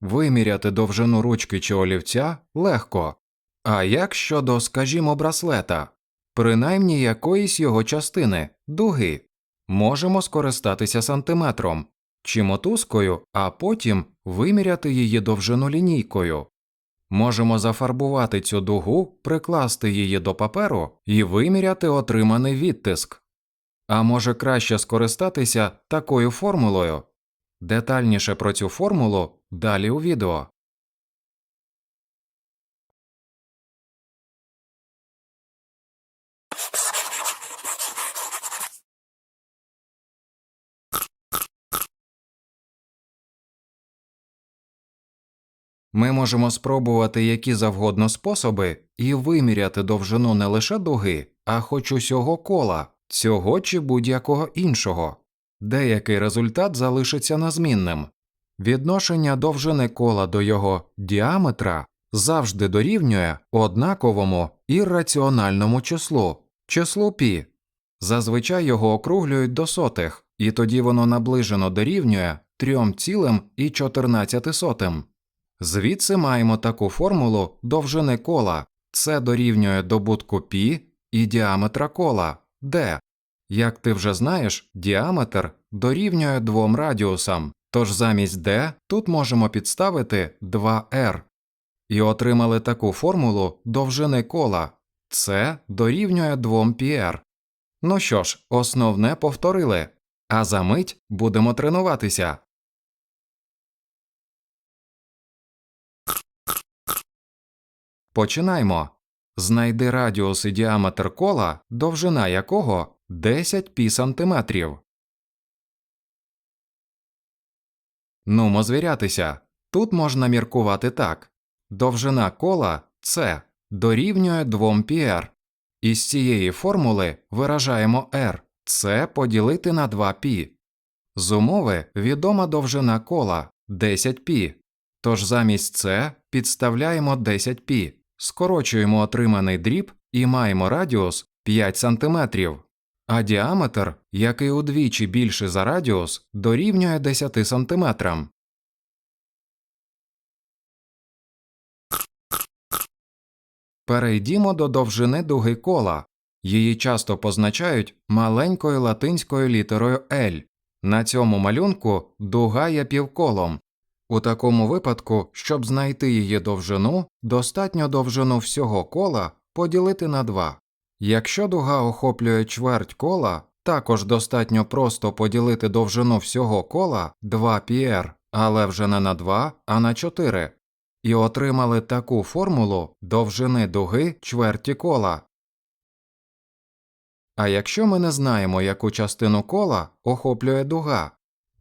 Виміряти довжину ручки чи олівця легко. А як щодо, скажімо, браслета, принаймні якоїсь його частини, дуги, можемо скористатися сантиметром чи мотузкою, а потім виміряти її довжину лінійкою. Можемо зафарбувати цю дугу, прикласти її до паперу і виміряти отриманий відтиск. А може краще скористатися такою формулою. Детальніше про цю формулу далі у відео. Ми можемо спробувати які завгодно способи і виміряти довжину не лише дуги, а хоч усього кола, цього чи будь-якого іншого. Деякий результат залишиться незмінним. Відношення довжини кола до його діаметра завжди дорівнює однаковому ірраціональному числу числу пі. Зазвичай його округлюють до сотих, і тоді воно наближено дорівнює 3,14. Звідси маємо таку формулу довжини кола це дорівнює добутку пі і діаметра кола d. Як ти вже знаєш, діаметр дорівнює двом радіусам, тож замість d тут можемо підставити 2r. І отримали таку формулу довжини кола це дорівнює 2 πr. Ну що ж, основне повторили, а за мить будемо тренуватися. Починаймо. Знайди радіус і діаметр кола, довжина якого 10 пі сантиметрів. Нумо звірятися. Тут можна міркувати так. Довжина кола це дорівнює 2 пір. Із цієї формули виражаємо r це поділити на 2 пі. З умови відома довжина кола 10 пі. Тож замість це підставляємо 10 пі, скорочуємо отриманий дріб і маємо радіус 5 см, а діаметр, який удвічі більший за радіус, дорівнює 10 см. Перейдімо до довжини дуги кола. Її часто позначають маленькою латинською літерою L. На цьому малюнку дуга є півколом. У такому випадку, щоб знайти її довжину, достатньо довжину всього кола поділити на 2. Якщо дуга охоплює чверть кола, також достатньо просто поділити довжину всього кола 2 πr, але вже не на 2, а на 4. І отримали таку формулу довжини дуги чверті кола. А якщо ми не знаємо, яку частину кола охоплює дуга,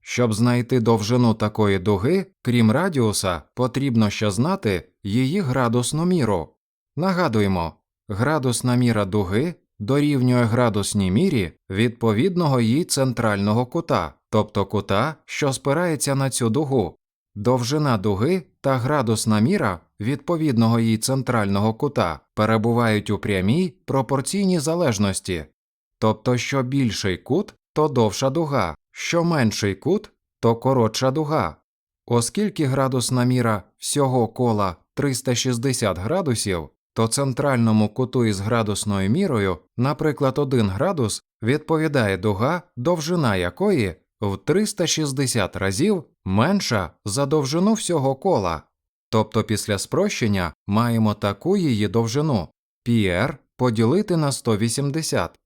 щоб знайти довжину такої дуги, крім радіуса, потрібно ще знати її градусну міру. Нагадуємо, градусна міра дуги дорівнює градусній мірі відповідного їй центрального кута, тобто кута, що спирається на цю дугу. Довжина дуги та градусна міра відповідного їй центрального кута перебувають у прямій пропорційній залежності, тобто що більший кут, то довша дуга, що менший кут, то коротша дуга. Оскільки градусна міра всього кола 360 градусів, то центральному куту із градусною мірою, наприклад, 1 градус, відповідає дуга, довжина якої в 360 разів менша за довжину всього кола. Тобто після спрощення маємо таку її довжину πr поділити на 180.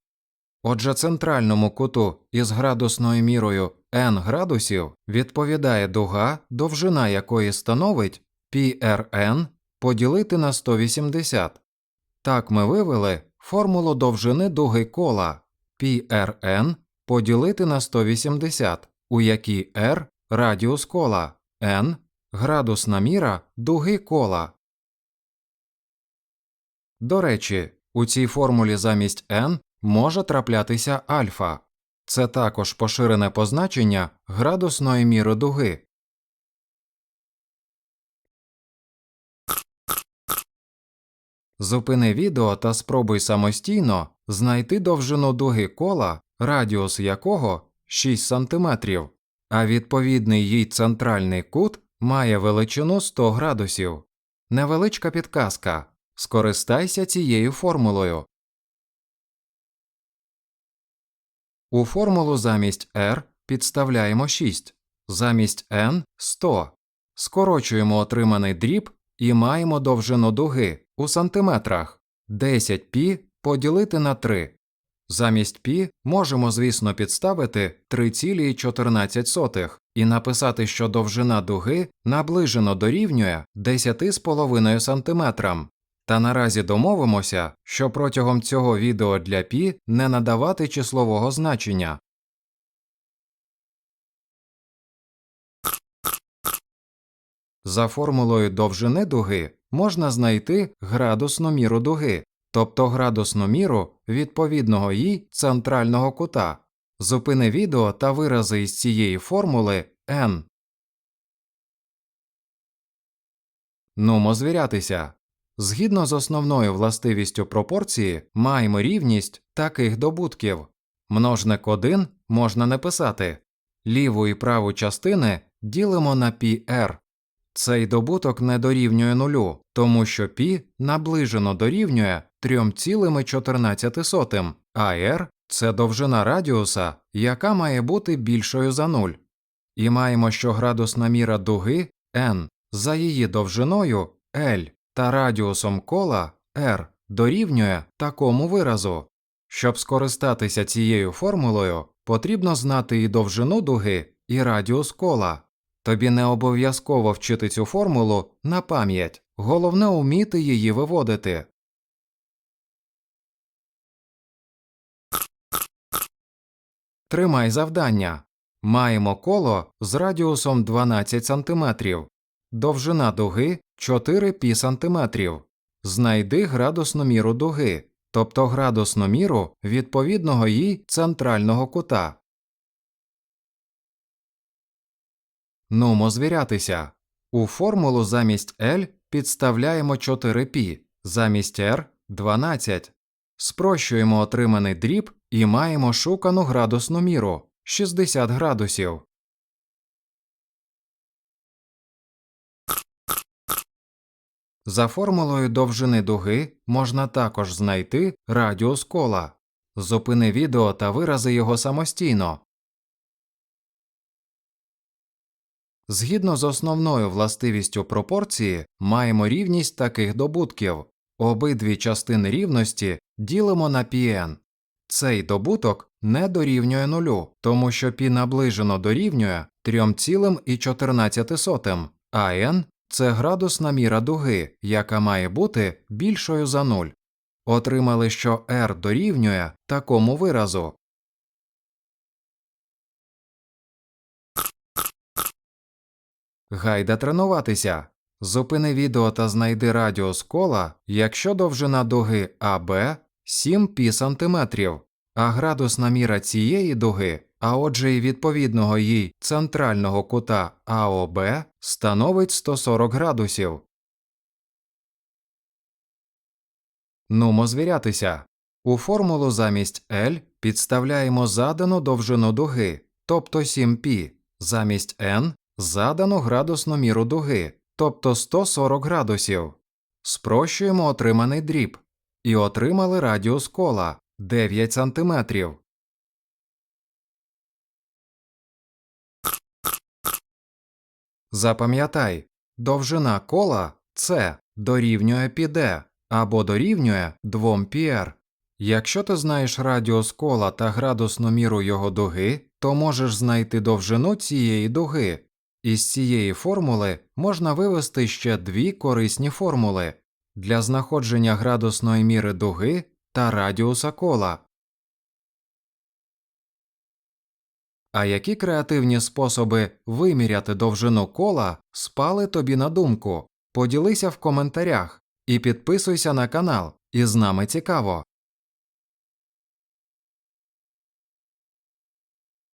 Отже, центральному куту із градусною мірою n градусів відповідає дуга, довжина якої становить πrn поділити на 180. Так ми вивели формулу довжини дуги кола πrn поділити на 180, у якій r радіус кола, n градусна міра дуги кола. До речі, у цій формулі замість n може траплятися альфа. Це також поширене позначення градусної міри дуги. Зупини відео та спробуй самостійно знайти довжину дуги кола, радіус якого 6 см, а відповідний їй центральний кут має величину 100 градусів. Невеличка підказка. Скористайся цією формулою. У формулу замість r підставляємо 6, замість n – 100. Скорочуємо отриманий дріб і маємо довжину дуги у сантиметрах 10 пі поділити на 3. Замість пі можемо, звісно, підставити 3,14 і написати, що довжина дуги наближено дорівнює 10,5 см. Та наразі домовимося, що протягом цього відео для пі не надавати числового значення. За формулою довжини дуги можна знайти градусну міру дуги, тобто градусну міру відповідного їй центрального кута. Зупини відео та вирази із цієї формули n. Нумо звірятися. Згідно з основною властивістю пропорції, маємо рівність таких добутків. Множник 1 можна не писати. Ліву і праву частини ділимо на πr. Цей добуток не дорівнює нулю, тому що π наближено дорівнює 3,14, а r – це довжина радіуса, яка має бути більшою за 0. І маємо, що градусна міра дуги n за її довжиною L та радіусом кола r дорівнює такому виразу. Щоб скористатися цією формулою, потрібно знати і довжину дуги, і радіус кола. Тобі не обов'язково вчити цю формулу на пам'ять, головне уміти її виводити. Тримай завдання. Маємо коло з радіусом 12 см, довжина дуги 4 пі см. Знайди градусну міру дуги, тобто градусну міру відповідного їй центрального кута. Нумо звірятися. У формулу замість L підставляємо 4π, замість R – 12. Спрощуємо отриманий дріб і маємо шукану градусну міру 60 градусів. За формулою довжини дуги можна також знайти радіус кола. Зупини відео та вирази його самостійно. Згідно з основною властивістю пропорції, маємо рівність таких добутків. Обидві частини рівності ділимо на πn. Цей добуток не дорівнює нулю, тому що π наближено дорівнює 3,14, а n – це градусна міра дуги, яка має бути більшою за 0. Отримали, що r дорівнює такому виразу. Гайда тренуватися. Зупини відео та знайди радіус кола, якщо довжина дуги АБ 7 пі сантиметрів, а градусна міра цієї дуги, а отже і відповідного їй центрального кута АОБ становить 140 градусів. Нумо звірятися. У формулу замість L підставляємо задану довжину дуги, тобто 7π, замість n задану градусну міру дуги, тобто 140 градусів. Спрощуємо отриманий дріб і отримали радіус кола 9 см. Запам'ятай, довжина кола це дорівнює піде або дорівнює 2 пір. Якщо ти знаєш радіус кола та градусну міру його дуги, то можеш знайти довжину цієї дуги. Із цієї формули можна вивести ще дві корисні формули для знаходження градусної міри дуги та радіуса кола. А які креативні способи виміряти довжину кола спали тобі на думку? Поділися в коментарях і підписуйся на канал, і з нами цікаво.